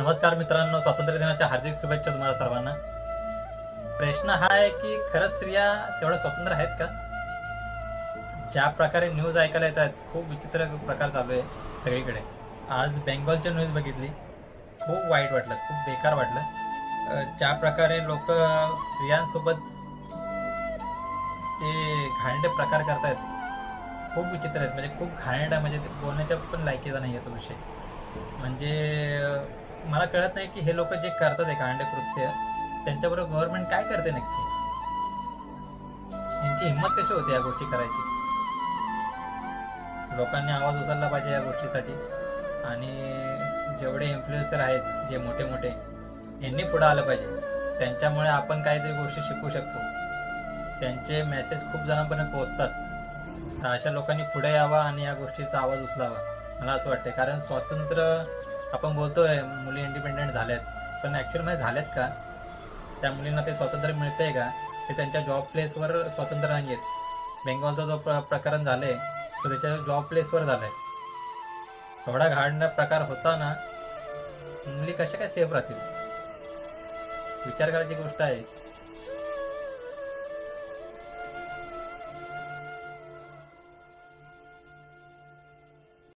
नमस्कार मित्रांनो स्वातंत्र्य दिनाच्या हार्दिक शुभेच्छा तुम्हाला सर्वांना. प्रश्न हा आहे की खरंच स्त्रिया तेवढ्या स्वतंत्र आहेत का? ज्या प्रकारे न्यूज ऐकायला येत आहेत खूप विचित्र प्रकार चालू आहे सगळीकडे. आज बेंगॉलची न्यूज बघितली खूप वाईट वाटलं खूप बेकार वाटलं. ज्या प्रकारे लोक स्त्रियांसोबत ते घाणडे प्रकार करतायत खूप विचित्र आहेत. म्हणजे खूप घाणेरडा म्हणजे ते बोलण्याच्या पण लायकीचा नाही आहे तो विषय. म्हणजे मला कळत नाही की हे लोक जे करतात आहे कांड कृत्य त्यांच्याबरोबर गव्हर्नमेंट काय करते नक्की? यांची हिंमत कशी होते या गोष्टी करायची? लोकांनी आवाज उचलला पाहिजे या गोष्टीसाठी. आणि जेवढे इन्फ्लुएन्सर आहेत जे मोठे मोठे यांनी पुढं आलं पाहिजे. त्यांच्यामुळे आपण काहीतरी गोष्टी शिकू शकतो. त्यांचे मेसेज खूप जणांपर्यंत पोहोचतात. तर अशा लोकांनी पुढे यावा आणि या गोष्टीचा आवाज उचलावा. मला असं वाटतं कारण स्वातंत्र्य आपण बोलतोय मुली इंडिपेंडेंट झाल्यात पण ॲक्च्युअलमध्ये झाल्यात का? त्या मुलींना ते स्वातंत्र्य मिळतंय का? ते त्यांच्या जॉब प्लेसवर स्वातंत्र्य नाही आहेत. बेंगॉलचा जो प्र प्रकरण आहे तो त्याच्या जॉब प्लेसवर झाला आहे थोडा घाण प्रकार होता ना मुली कशा काय सेफ राहतील? विचार करायची गोष्ट आहे.